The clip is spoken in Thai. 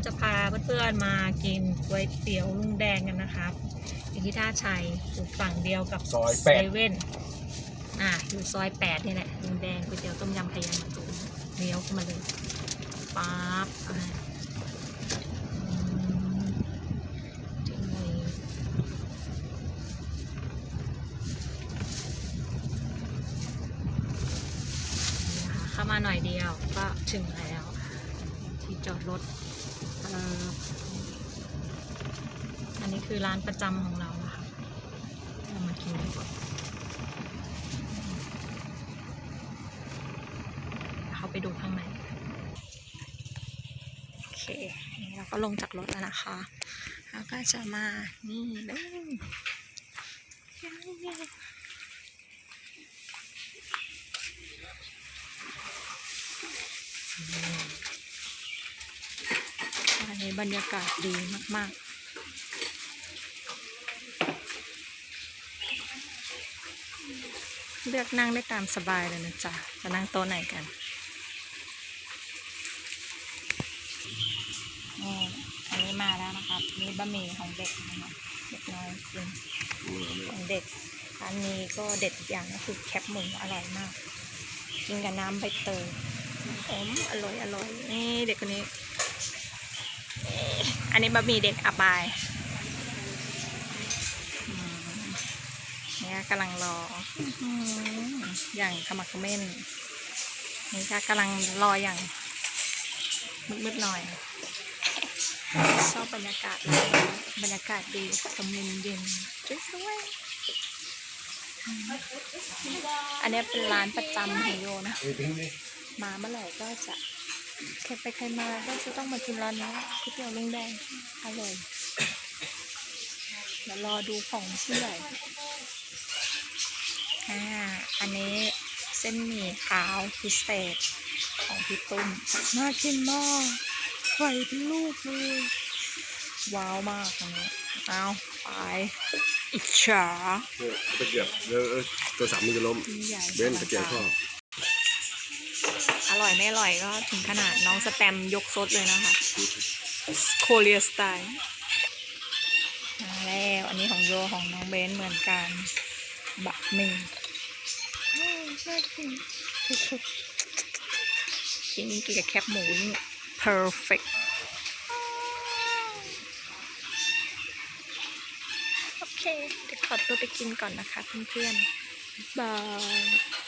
เราจะพาเพื่อนๆมากินก๋วยเตี๋ยวลุงแดงกันนะครับอยู่ที่ท่าชัยอยู่ฝั่งเดียวกับซอยเซแปด เว่นอะอยู่ซอยแปดนี่แหละลุงแดงก๋วยเตี๋ยวต้มยำไข่ยางมะตูมเลี้ยวเข้ามาเลยปั๊บอะอืมถึงเลยนี่นะคะเข้ามาหน่อยเดียวก็ถึงแล้ว ที่จอดรถ เอ่ออันนี้คือร้านประจำของเรานะคะเรามากินดีกว่าเดี๋ยวเขาไปดูข้างในโอเคนี่เราก็ลงจากรถแล้วนะคะแล้วก็จะมานี่เลย นนี้บรรยากาศดีมาก ๆเลือกนั่งได้ตามสบายเลยนะจ๊ะ จะนั่งโต๊ะไหนกัน นี่อันนี้มาแล้วนะครับนี่บะหมี่ของเด็กนะคะเด็กน้อยกินของเด็ก อันนี้ก็เด็ดอีกอย่างก็คือแคปหมูอร่อยมาก กินกับน้ำใบเตยอมอร่อยอร่อย นี่เด็กคนนี้ อันนี้บะหมี่เด็กอับายอืมเนี่ยกำลังรออื้อหืออย่างขมักเขม้นนี่ค่ะกำลังรออย่างมืดๆหน่อย ชอบบรรยากาศมากบรรยากาศดีลมเย็นเย็นๆสวยๆอืมอันนี้เป็นร้านประจำของโยนะเอ้ยทิ้งดิมาเมื่อไหร่ก็จะ ใครไปใครมาก็จะต้องมากินร้านนี้ก๋วยเตี๋ยวลุงแดงอร่อยเดี๋ยวรอดูของที่ใหญ่อ่าอันนี้เส้นหมี่ขาวพิเศษของพี่ตุ้มน่ากินมากไข่เป็นลูกเลยว้าวมากอันนี้เอาไปอิจฉาเออตะเกียบเออเออตัวสามมันจะล้มที่ใหญ่เบนตะเกียบพ่อ อร่อยไม่อร่อยก็ถึงขนาดน้องสแตมยกซดเลยนะคะ โคเรียสไตล์มาแล้วอันนี้ของโยของน้องเบนเหมือนกันบะหมี่อ้ยน่ากินสุดๆกินกินกับแคบหมูนี่ perfect โอเคเดี๋ยวขอตัวไปกินก่อนนะคะเพื่อนๆบ๊ายบาย